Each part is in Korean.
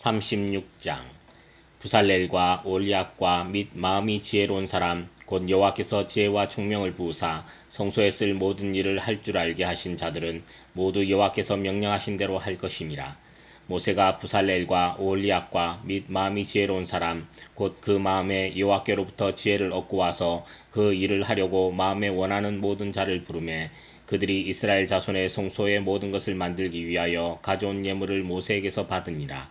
36장. 부살렐과 올리압과 및 마음이 지혜로운 사람 곧 여호와께서 지혜와 총명을 부으사 성소에 쓸 모든 일을 할 줄 알게 하신 자들은 모두 여호와께서 명령하신 대로 할 것임이라. 모세가 부살렐과 올리압과 및 마음이 지혜로운 사람 곧 그 마음에 여호와께로부터 지혜를 얻고 와서 그 일을 하려고 마음에 원하는 모든 자를 부르매 그들이 이스라엘 자손의 성소의 모든 것을 만들기 위하여 가져온 예물을 모세에게서 받으니라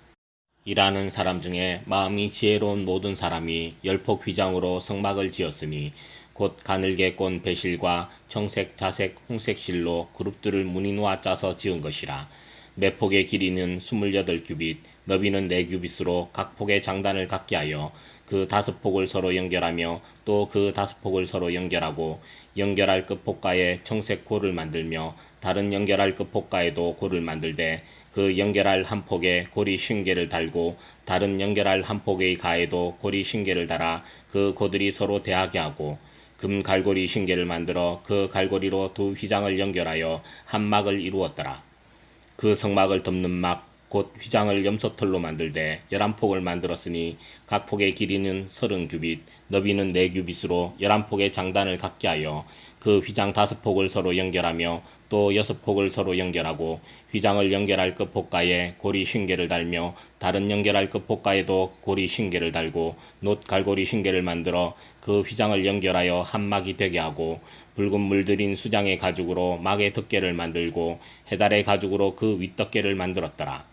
일하는 사람 중에 마음이 지혜로운 모든 사람이 열폭 휘장으로 성막을 지었으니 곧 가늘게 꼰 배실과 청색, 자색, 홍색 실로 그룹들을 무늬놓아 짜서 지은 것이라. 매 폭의 길이는 28규빗, 너비는 4규빗으로 각 폭의 장단을 갖게 하여 그 다섯 폭을 서로 연결하며 또 그 다섯 폭을 서로 연결하고 연결할 끝폭가에 청색 골을 만들며 다른 연결할 끝폭가에도 골을 만들되 그 연결할 한 폭에 고리 쉰개를 달고 다른 연결할 한 폭의 가에도 고리 쉰개를 달아 그 고들이 서로 대하게 하고 금 갈고리 쉰개를 만들어 그 갈고리로 두 휘장을 연결하여 한 막을 이루었더라. 그 성막을 덮는 막 곧 휘장을 염소털로 만들되 열한 폭을 만들었으니 각 폭의 길이는 서른 규빗, 너비는 네 규빗으로 열한 폭의 장단을 갖게 하여 그 휘장 다섯 폭을 서로 연결하며 또 여섯 폭을 서로 연결하고 휘장을 연결할 끝 폭가에 고리 쉰개를 달며 다른 연결할 끝 폭가에도 고리 쉰개를 달고 놋 갈고리 쉰개를 만들어 그 휘장을 연결하여 한 막이 되게 하고 붉은 물들인 수장의 가죽으로 막의 덮개를 만들고 해달의 가죽으로 그 윗덮개를 만들었더라.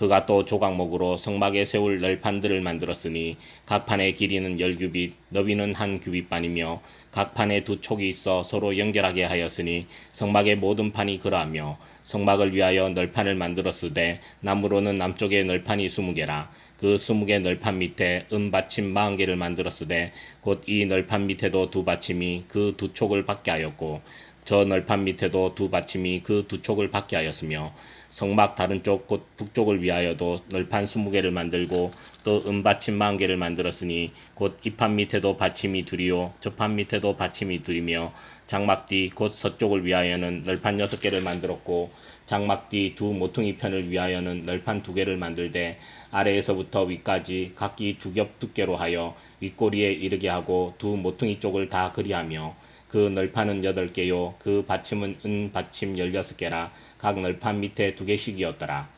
그가 또 조각목으로 성막에 세울 널판들을 만들었으니 각 판의 길이는 열 규빗, 너비는 한 규빗 반이며 각 판에 두 촉이 있어 서로 연결하게 하였으니 성막의 모든 판이 그러하며 성막을 위하여 널판을 만들었으되 나무로는 남쪽에 널판이 스무 개라. 그 스무 개 널판 밑에 은 받침 마흔 개를 만들었으되 곧 이 널판 밑에도 두 받침이 그 두 촉을 받게 하였고 저 널판 밑에도 두 받침이 그 두 촉을 받게 하였으며 성막 다른 쪽 곧 북쪽을 위하여도 널판 스무 개를 만들고 또 은받침 마흔 개를 만들었으니 곧 이판 밑에도 받침이 둘이요 저판 밑에도 받침이 둘이며 장막 뒤 곧 서쪽을 위하여는 널판 여섯 개를 만들었고 장막 뒤 두 모퉁이 편을 위하여는 널판 두 개를 만들되 아래에서부터 위까지 각기 두 겹 두께로 하여 윗꼬리에 이르게 하고 두 모퉁이 쪽을 다 그리하며 그 널판은 여덟 개요. 그 받침은 은 받침 열여섯 개라. 각 널판 밑에 두 개씩이었더라.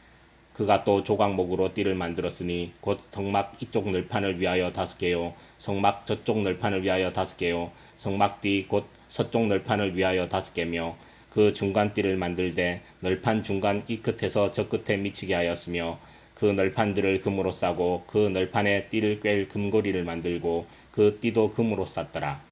그가 또 조각목으로 띠를 만들었으니 곧 덕막 이쪽 널판을 위하여 다섯 개요. 성막 저쪽 널판을 위하여 다섯 개요. 성막 뒤곧 서쪽 널판을 위하여 다섯 개며 그 중간 띠를 만들되 널판 중간 이 끝에서 저 끝에 미치게 하였으며 그 널판들을 금으로 싸고 그 널판에 띠를 꿰일 금고리를 만들고 그 띠도 금으로 쌌더라.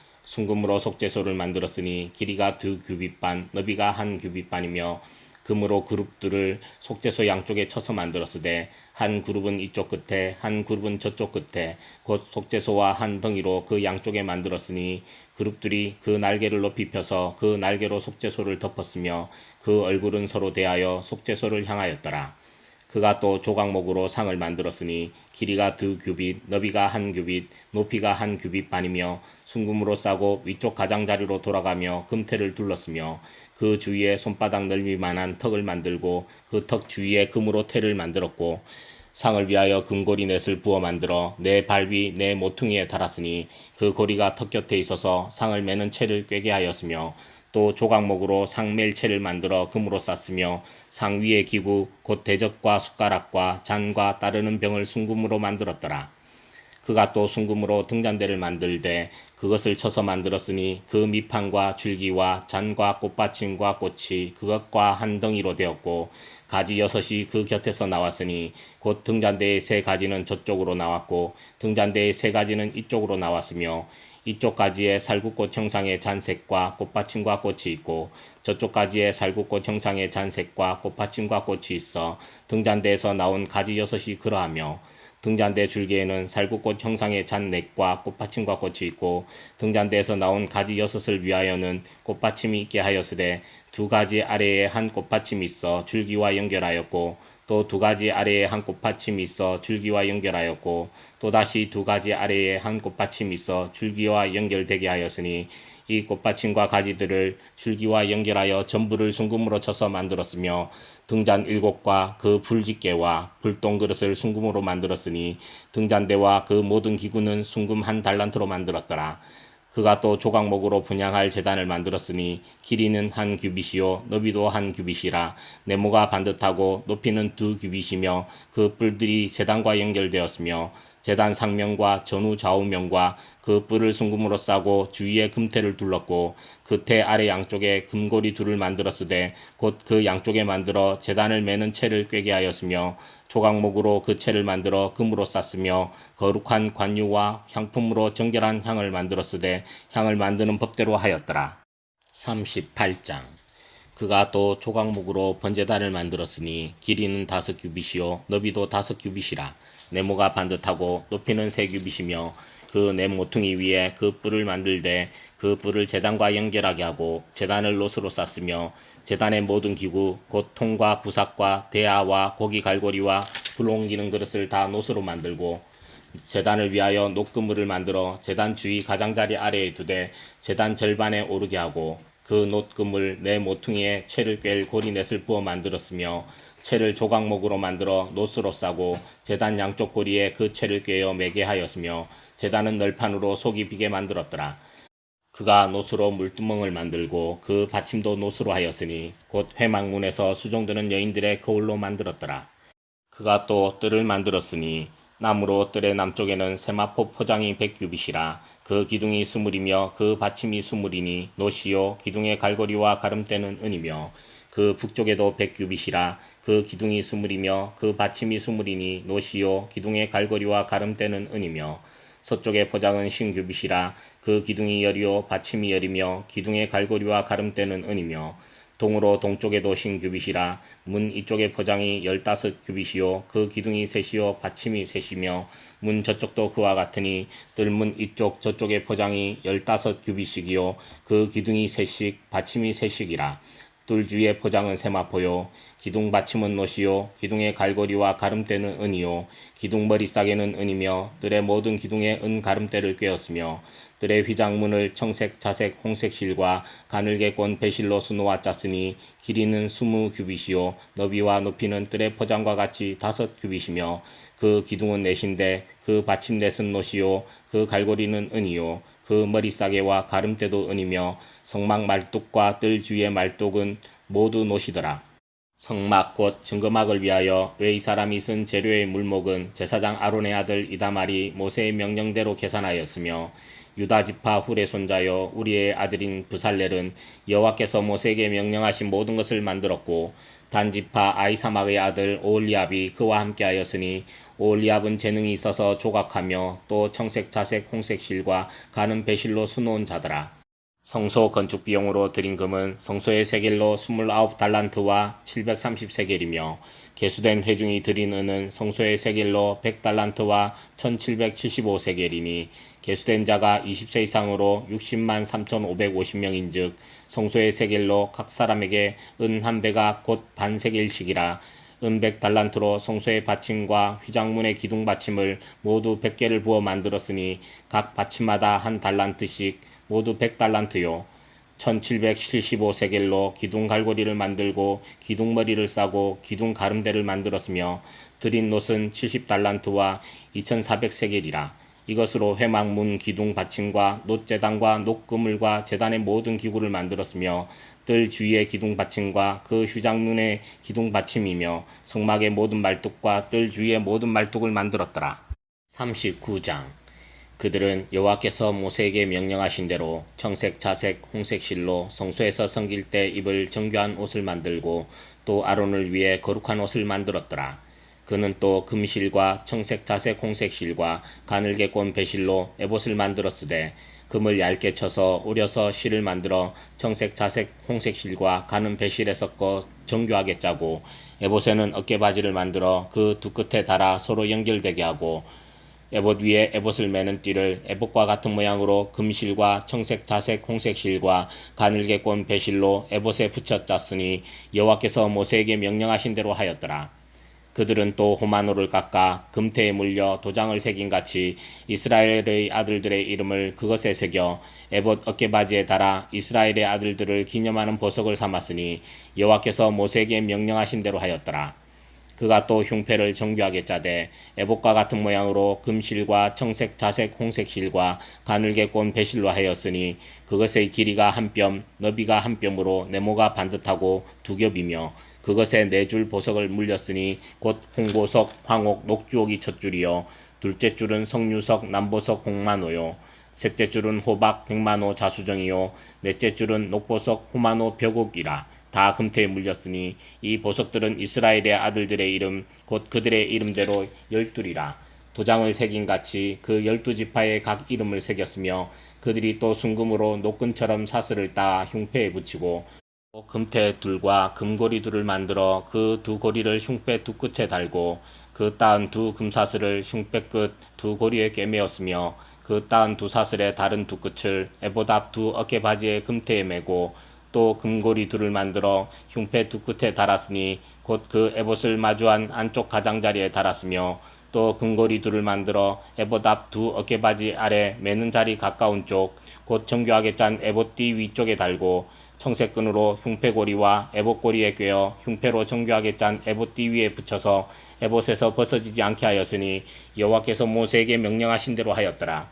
순금으로 속죄소를 만들었으니 길이가 두 규빗반, 너비가 한 규빗반이며 금으로 그룹들을 속죄소 양쪽에 쳐서 만들었으되 한 그룹은 이쪽 끝에 한 그룹은 저쪽 끝에 곧 속죄소와 한 덩이로 그 양쪽에 만들었으니 그룹들이 그 날개를 높이 펴서 그 날개로 속죄소를 덮었으며 그 얼굴은 서로 대하여 속죄소를 향하였더라. 그가 또 조각목으로 상을 만들었으니 길이가 두 규빗, 너비가 한 규빗, 높이가 한 규빗 반이며 순금으로 싸고 위쪽 가장자리로 돌아가며 금태를 둘렀으며 그 주위에 손바닥 넓이만한 턱을 만들고 그 턱 주위에 금으로 태를 만들었고 상을 위하여 금고리 넷을 부어 만들어 내 발위 내 모퉁이에 달았으니 그 고리가 턱 곁에 있어서 상을 매는 채를 꿰게 하였으며 또 조각목으로 상멜 채를 만들어 금으로 쌌으며 상 위의 기구 곧 대적과 숟가락과 잔과 따르는 병을 순금으로 만들었더라. 그가 또 순금으로 등잔대를 만들되 그것을 쳐서 만들었으니 그 밑판과 줄기와 잔과 꽃받침과 꽃이 그것과 한 덩이로 되었고 가지 여섯이 그 곁에서 나왔으니 곧 등잔대의 세 가지는 저쪽으로 나왔고 등잔대의 세 가지는 이쪽으로 나왔으며 이쪽 가지에 살구꽃 형상의 잔색과 꽃받침과 꽃이 있고 저쪽 가지에 살구꽃 형상의 잔색과 꽃받침과 꽃이 있어 등잔대에서 나온 가지 여섯이 그러하며 등잔대 줄기에는 살구꽃 형상의 잔넥과 꽃받침과 꽃이 있고 등잔대에서 나온 가지 여섯을 위하여는 꽃받침이 있게 하였으되 두 가지 아래에 한 꽃받침이 있어 줄기와 연결하였고 또 두 가지 아래에 한 꽃받침이 있어 줄기와 연결하였고 또 다시 두 가지 아래에 한 꽃받침이 있어 줄기와 연결되게 하였으니 이 꽃받침과 가지들을 줄기와 연결하여 전부를 순금으로 쳐서 만들었으며 등잔 일곱과 그 불집게와 불똥 그릇을 순금으로 만들었으니 등잔대와 그 모든 기구는 순금 한 달란트로 만들었더라. 그가 또 조각목으로 분양할 재단을 만들었으니 길이는 한 규빗이요 너비도 한 규빗이라 네모가 반듯하고 높이는 두 규빗이며 그 뿔들이 세단과 연결되었으며 재단 상면과 전후 좌우면과 그 뿔을 순금으로 싸고 주위에 금태를 둘렀고 그 태 아래 양쪽에 금고리 둘을 만들었으되 곧 그 양쪽에 만들어 재단을 매는 채를 꿰게 하였으며 조각목으로 그 채를 만들어 금으로 쌌으며 거룩한 관유와 향품으로 정결한 향을 만들었으되 향을 만드는 법대로 하였더라. 38장 그가 또 조각목으로 번제단을 만들었으니 길이는 다섯 규빗이요 너비도 다섯 규빗이라 네모가 반듯하고 높이는 세 규빗이며 그 네 모퉁이 위에 그 뿔을 만들되 그 뿔을 재단과 연결하게 하고 재단을 노스로 쌌으며 재단의 모든 기구 곧 통과 부삭과 대야와 고기 갈고리와 불 옮기는 그릇을 다 노스로 만들고 재단을 위하여 녹그물을 만들어 재단 주위 가장자리 아래에 두되 재단 절반에 오르게 하고 그 놋금을 네 모퉁이에 채를 꿰 고리넷을 부어 만들었으며 채를 조각목으로 만들어 놋으로 싸고 재단 양쪽 고리에 그 채를 꿰어 매게 하였으며 재단은 널판으로 속이 비게 만들었더라. 그가 놋으로 물두멍을 만들고 그 받침도 놋으로 하였으니 곧 회막문에서 수종드는 여인들의 거울로 만들었더라. 그가 또 뜰을 만들었으니 나무로 뜰의 남쪽에는 세마포 포장이 백규빗이라 그 기둥이 스물이며 그 받침이 스물이니 노시요 기둥의 갈고리와 가름대는 은이며 그 북쪽에도 백규빗이라 그 기둥이 스물이며 그 받침이 스물이니 노시요 기둥의 갈고리와 가름대는 은이며 서쪽의 포장은 신규빗이라 그 기둥이 열이요 받침이 열이며 기둥의 갈고리와 가름대는 은이며 동으로 동쪽에도 신규빗이라 문 이쪽의 포장이 열다섯 규빗이요 그 기둥이 셋이요 받침이 셋이며 문 저쪽도 그와 같으니 뜰문 이쪽 저쪽의 포장이 열다섯 규빗씩이요 그 기둥이 셋씩 받침이 셋씩이라 뜰 주위의 포장은 세마포요. 기둥 받침은 노시요. 기둥의 갈고리와 가름대는 은이요. 기둥 머리 싸개는 은이며 뜰의 모든 기둥에 은 가름대를 꿰었으며 뜰의 휘장문을 청색, 자색, 홍색 실과 가늘게 꼰 배실로 수놓아 짰으니 길이는 스무 규빗이요. 너비와 높이는 뜰의 포장과 같이 다섯 규빗이며 그 기둥은 넷인데 그 받침 넷은 노시요. 그 갈고리는 은이요 그 머리 싸개와 가름대도 은이며 성막 말뚝과 뜰 주위의 말뚝은 모두 노시더라. 성막 곧 증거막을 위하여 외이 사람이 쓴 재료의 물목은 제사장 아론의 아들 이다말이 모세의 명령대로 계산하였으며 유다 지파 훌의 손자여 우리의 아들인 부살렐은 여호와께서 모세에게 명령하신 모든 것을 만들었고 단 지파 아이사막의 아들 오올리압이 그와 함께하였으니 오올리압은 재능이 있어서 조각하며 또 청색 자색 홍색 실과 가는 배실로 수놓은 자더라. 성소 건축 비용으로 들인 금은 성소의 세겔로 29달란트와 730세겔이며 개수된 회중이 들인 은은 성소의 세겔로 100달란트와 1775세겔이니 개수된 자가 20세 이상으로 60만 3550명인즉 성소의 세겔로 각 사람에게 은 한 배가 곧 반세겔씩이라 은백 달란트로 성소의 받침과 휘장문의 기둥 받침을 모두 백 개를 부어 만들었으니 각 받침마다 한 달란트씩 모두 백 달란트요. 1775세겔로 기둥 갈고리를 만들고 기둥 머리를 싸고 기둥 가름대를 만들었으며 드린 놋은 70달란트와 2400세겔이라. 이것으로 회막문 기둥 받침과 놋재단과 놋그물과 재단의 모든 기구를 만들었으며 뜰 주위의 기둥 받침과 그 휴장문의 기둥 받침이며 성막의 모든 말뚝과 뜰 주위의 모든 말뚝을 만들었더라. 39장 그들은 여호와께서 모세에게 명령하신 대로 청색, 자색, 홍색 실로 성소에서 섬길 때 입을 정교한 옷을 만들고 또 아론을 위해 거룩한 옷을 만들었더라. 그는 또 금실과 청색, 자색, 홍색 실과 가늘게 꼰 배실로 에봇을 만들었으되 금을 얇게 쳐서 우려서 실을 만들어 청색, 자색, 홍색 실과 가는 배실에 섞어 정교하게 짜고 에봇에는 어깨바지를 만들어 그 두 끝에 달아 서로 연결되게 하고 에봇 위에 에봇을 매는 띠를 에봇과 같은 모양으로 금실과 청색, 자색, 홍색 실과 가늘게 꼰 배실로 에봇에 붙여 짰으니 여호와께서 모세에게 명령하신 대로 하였더라. 그들은 또 호마노를 깎아 금태에 물려 도장을 새긴 같이 이스라엘의 아들들의 이름을 그것에 새겨 에봇 어깨바지에 달아 이스라엘의 아들들을 기념하는 보석을 삼았으니 여호와께서 모세에게 명령하신 대로 하였더라. 그가 또 흉패를 정교하게 짜되 에봇과 같은 모양으로 금실과 청색, 자색, 홍색 실과 가늘게 꼰 배실로 하였으니 그것의 길이가 한 뼘, 너비가 한 뼘으로 네모가 반듯하고 두 겹이며 그것에 네 줄 보석을 물렸으니 곧 홍보석, 황옥, 녹주옥이 첫 줄이요. 둘째 줄은 성유석, 남보석, 홍만호요. 셋째 줄은 호박, 백만호, 자수정이요. 넷째 줄은 녹보석, 호만호, 벽옥이라 다 금태에 물렸으니 이 보석들은 이스라엘의 아들들의 이름 곧 그들의 이름대로 열둘이라. 도장을 새긴 같이 그 열두 지파의 각 이름을 새겼으며 그들이 또 순금으로 녹근처럼 사슬을 따 흉패에 붙이고 또 금태 둘과 금고리 둘을 만들어 그 두 고리를 흉패 두 끝에 달고 그 따은 두 금사슬을 흉패 끝 두 고리에 꿰매었으며 그 따은 두 사슬의 다른 두 끝을 앞두 어깨 바지의 금태에 매고 또 금고리 둘을 만들어 흉패 두 끝에 달았으니 곧 그 에봇을 마주한 안쪽 가장자리에 달았으며 또 금고리 둘을 만들어 에봇 앞 두 어깨바지 아래 매는 자리 가까운 쪽 곧 정교하게 짠 에봇띠 위쪽에 달고 청색끈으로 흉패고리와 에봇고리에 꿰어 흉패로 정교하게 짠 에봇띠 위에 붙여서 에봇에서 벗어지지 않게 하였으니 여호와께서 모세에게 명령하신 대로 하였더라.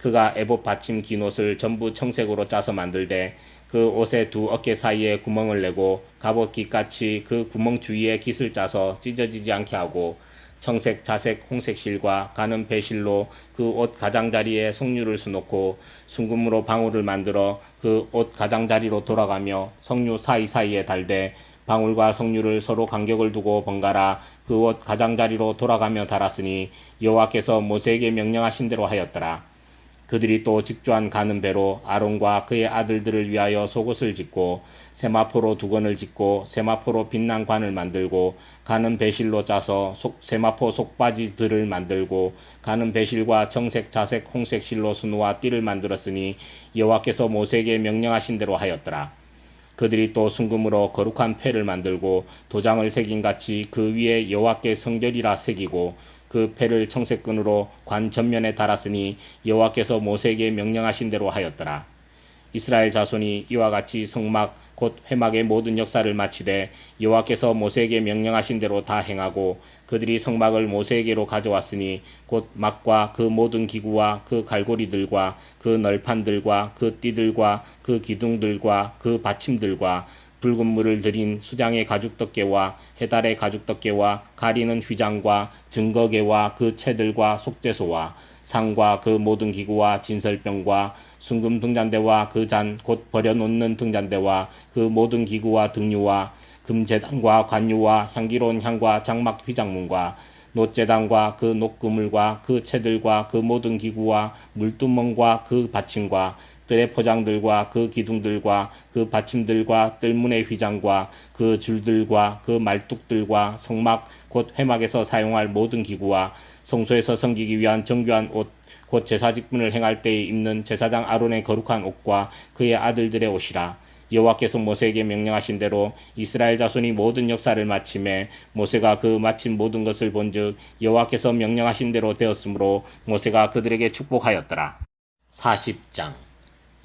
그가 에봇 받침 긴 옷을 전부 청색으로 짜서 만들되 그 옷의 두 어깨 사이에 구멍을 내고 갑옷 깃같이 그 구멍 주위에 깃을 짜서 찢어지지 않게 하고 청색, 자색, 홍색 실과 가는 배실로 그 옷 가장자리에 석류를 수놓고 순금으로 방울을 만들어 그 옷 가장자리로 돌아가며 석류 사이사이에 달되 방울과 석류를 서로 간격을 두고 번갈아 그 옷 가장자리로 돌아가며 달았으니 여호와께서 모세에게 명령하신 대로 하였더라. 그들이 또 직조한 가는 배로 아론과 그의 아들들을 위하여 속옷을 짓고 세마포로 두건을 짓고 세마포로 빛난 관을 만들고 가는 배실로 짜서 속, 세마포 속바지들을 만들고 가는 배실과 청색 자색 홍색 실로 수놓아 띠를 만들었으니 여호와께서 모세에게 명령하신 대로 하였더라. 그들이 또 순금으로 거룩한 패를 만들고 도장을 새긴 같이 그 위에 여호와께 성결이라 새기고 그 패를 청색끈으로 관 전면에 달았으니 여호와께서 모세에게 명령하신 대로 하였더라. 이스라엘 자손이 이와 같이 성막 곧 회막의 모든 역사를 마치되 여호와께서 모세에게 명령하신 대로 다 행하고 그들이 성막을 모세에게로 가져왔으니 곧 막과 그 모든 기구와 그 갈고리들과 그 널판들과 그 띠들과 그 기둥들과 그 받침들과 붉은 물을 들인 수장의 가죽 덮개와 해달의 가죽 덮개와 가리는 휘장과 증거개와 그 채들과 속죄소와 상과 그 모든 기구와 진설병과 순금 등잔대와 그 잔 곧 버려놓는 등잔대와 그 모든 기구와 등유와 금재단과 관유와 향기로운 향과 장막 휘장문과 놋재단과 그 녹그물과 그 채들과 그 모든 기구와 물두멍과 그 받침과 뜰의 포장들과 그 기둥들과 그 받침들과 뜰문의 휘장과 그 줄들과 그 말뚝들과 성막 곧 회막에서 사용할 모든 기구와 성소에서 섬기기 위한 정교한 옷 곧 제사 직분을 행할 때에 입는 제사장 아론의 거룩한 옷과 그의 아들들의 옷이라 여호와께서 모세에게 명령하신 대로 이스라엘 자손이 모든 역사를 마침에 모세가 그 마친 모든 것을 본즉 여호와께서 명령하신 대로 되었으므로 모세가 그들에게 축복하였더라. 40장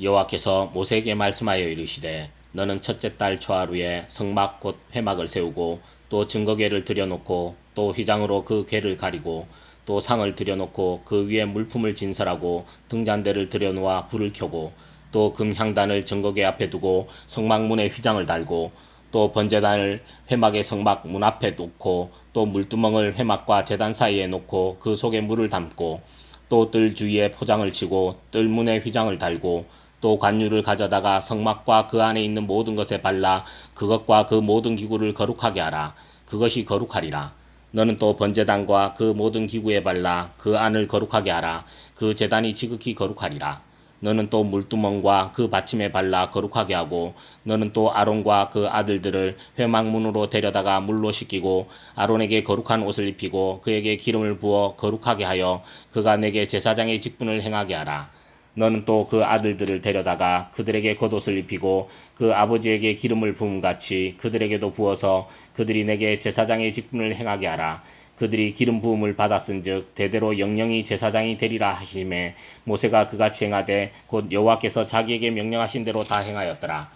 여호와께서 모세에게 말씀하여 이르시되 너는 첫째 달 초하루에 성막 곧 회막을 세우고 또 증거궤를 들여놓고 또 휘장으로 그 궤를 가리고 또 상을 들여놓고 그 위에 물품을 진설하고 등잔대를 들여놓아 불을 켜고 또 금향단을 증거궤 앞에 두고 성막문에 휘장을 달고 또 번제단을 회막의 성막 문 앞에 놓고 또 물두멍을 회막과 제단 사이에 놓고 그 속에 물을 담고 또 뜰 주위에 포장을 치고 뜰 문에 휘장을 달고 또 관유를 가져다가 성막과 그 안에 있는 모든 것에 발라 그것과 그 모든 기구를 거룩하게 하라. 그것이 거룩하리라. 너는 또 번제단과 그 모든 기구에 발라 그 안을 거룩하게 하라. 그 제단이 지극히 거룩하리라. 너는 또 물두멍과 그 받침에 발라 거룩하게 하고 너는 또 아론과 그 아들들을 회막문으로 데려다가 물로 씻기고 아론에게 거룩한 옷을 입히고 그에게 기름을 부어 거룩하게 하여 그가 내게 제사장의 직분을 행하게 하라. 너는 또 그 아들들을 데려다가 그들에게 겉옷을 입히고 그 아버지에게 기름을 부음 같이 그들에게도 부어서 그들이 내게 제사장의 직분을 행하게 하라. 그들이 기름 부음을 받았은즉 대대로 영영이 제사장이 되리라 하심에 모세가 그같이 행하되 곧 여호와께서 자기에게 명령하신 대로 다 행하였더라.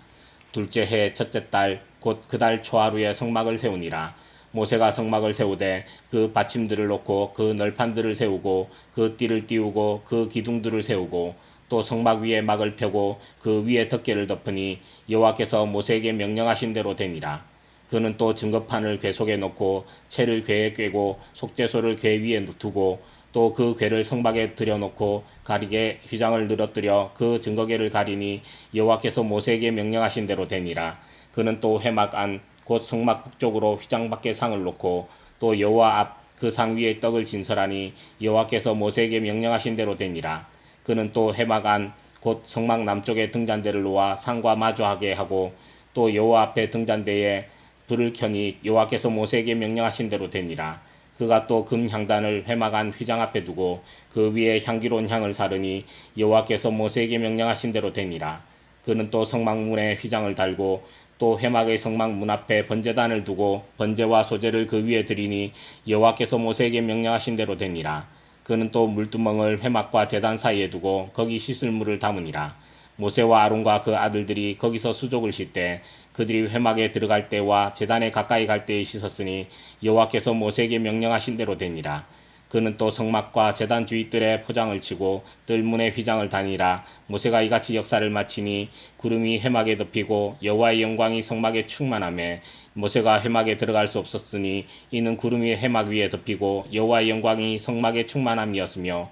둘째 해 첫째 달 곧 그 달 초하루에 성막을 세우니라. 모세가 성막을 세우되 그 받침들을 놓고 그 널판들을 세우고 그 띠를 띄우고 그 기둥들을 세우고 또 성막 위에 막을 펴고 그 위에 덮개를 덮으니 여호와께서 모세에게 명령하신 대로 되니라. 그는 또 증거판을 궤 속에 놓고 채를 궤에 꿰고 속죄소를 궤 위에 두고 또 그 궤를 성막에 들여놓고 가리게 휘장을 늘어뜨려 그 증거궤를 가리니 여호와께서 모세에게 명령하신 대로 되니라. 그는 또 회막 안 곧 성막 북쪽으로 휘장 밖에 상을 놓고 또 여호와 앞 그 상 위에 떡을 진설하니 여호와께서 모세에게 명령하신 대로 되니라. 그는 또 해막 안곧 성막 남쪽에 등잔대를 놓아 상과 마주하게 하고 또 여호와 앞에 등잔대에 불을 켜니 여호와께서 모세에게 명령하신 대로 되니라. 그가 또 금향단을 회막 안 휘장 앞에 두고 그 위에 향기로운 향을 사르니 여호와께서 모세에게 명령하신 대로 되니라. 그는 또 성막문에 휘장을 달고 또 회막의 성막 문 앞에 번제단을 두고 번제와 소제를 그 위에 드리니 여호와께서 모세에게 명령하신 대로 되니라. 그는 또 물두멍을 회막과 제단 사이에 두고 거기 씻을 물을 담으니라. 모세와 아론과 그 아들들이 거기서 수족을 씻되 그들이 회막에 들어갈 때와 제단에 가까이 갈 때에 씻었으니 여호와께서 모세에게 명령하신 대로 되니라. 그는 또 성막과 제단 주위 뜰에 포장을 치고 뜰문에 휘장을 다니라. 모세가 이같이 역사를 마치니 구름이 해막에 덮이고 여호와의 영광이 성막에 충만함에 모세가 해막에 들어갈 수 없었으니 이는 구름이 해막 위에 덮이고 여호와의 영광이 성막에 충만함이었으며